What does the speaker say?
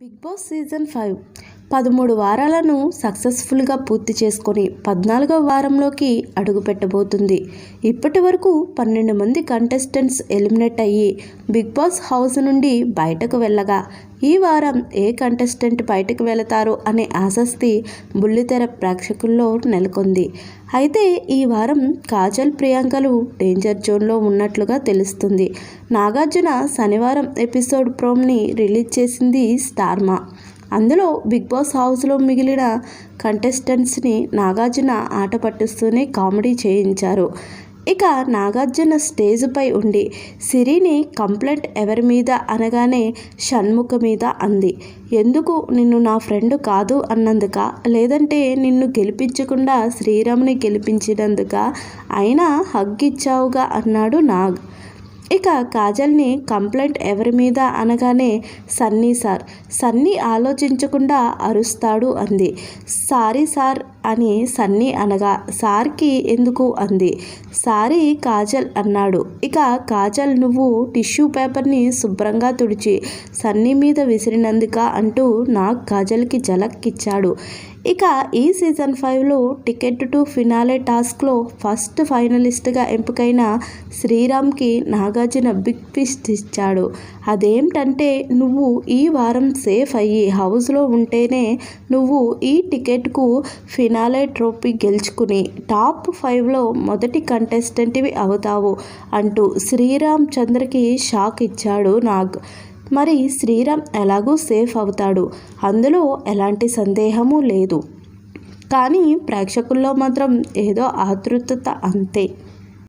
Big boss season five పదమూడు వారాలను సక్సెస్ఫుల్గా పూర్తి చేసుకొని పద్నాలుగవ వారంలోకి అడుగు పెట్టబోతుంది. ఇప్పటి వరకు పన్నెండు మంది కంటెస్టెంట్స్ ఎలిమినేట్ అయ్యి బిగ్ బాస్ హౌస్ నుండి బయటకు వెళ్ళగా ఈ వారం ఏ కంటెస్టెంట్ బయటకు వెళతారు అనే ఆసక్తి బుల్లితెర ప్రేక్షకుల్లో నెలకొంది. అయితే ఈ వారం కాజల్ ప్రియాంకలు డేంజర్ జోన్లో ఉన్నట్లుగా తెలుస్తుంది. నాగార్జున శనివారం ఎపిసోడ్ ప్రోమ్ని రిలీజ్ చేసింది స్టార్మా. అందులో బిగ్ బాస్ హౌస్లో మిగిలిన కంటెస్టెంట్స్ని నాగార్జున ఆట పట్టిస్తూనే కామెడీ చేయించారు. ఇక నాగార్జున స్టేజ్పై ఉండి సిరిని కంప్లైంట్ ఎవరి మీద అనగానే షణ్ముఖ మీద అంది. ఎందుకు నిన్ను నా ఫ్రెండ్ కాదు అన్నందుక? లేదంటే నిన్ను గెలిపించకుండా శ్రీరామ్ని గెలిపించినందుక? అయినా హగ్ ఇచ్చావుగా అన్నాడు నాగ్. ఇక కాజల్ని కంప్లైంట్ ఎవరి మీద అనగానే సన్నీ సార్. సన్నీ ఆలోచించకుండా అరుస్తాడు అంది. సారీ సార్ అని సన్నీ అనగా సార్కి ఎందుకు? అంది. సారీ కాజల్ అన్నాడు. ఇక కాజల్ నువ్వు టిష్యూ పేపర్ని శుభ్రంగా తుడిచి సన్నీ మీద విసిరినందుక అంటూ నాకు కాజల్కి జలక్కిచ్చాడు. ఇక ఈ సీజన్ ఫైవ్లో టికెట్ టు ఫినాలే టాస్క్లో ఫస్ట్ ఫైనలిస్ట్గా ఎంపికైన శ్రీరామ్కి నాగార్జున బిగ్ ట్విస్ట్ ఇచ్చాడు అదేంటంటే నువ్వు ఈ వారం సేఫ్ అయ్యి హౌస్లో ఉంటేనే నువ్వు ఈ టికెట్కు ఫినాలే ట్రోఫీ గెలుచుకుని టాప్ ఫైవ్లో మొదటి కంటెస్టెంట్వి అవుతావు అంటూ శ్రీరామ్ చంద్రకి షాక్ ఇచ్చాడు నాగ్. మరి శ్రీరామ్ ఎలాగూ సేఫ్ అవుతాడు? అందులో ఎలాంటి సందేహము లేదు. కానీ ప్రేక్షకుల్లో మాత్రం ఏదో ఆతృతత అంతే.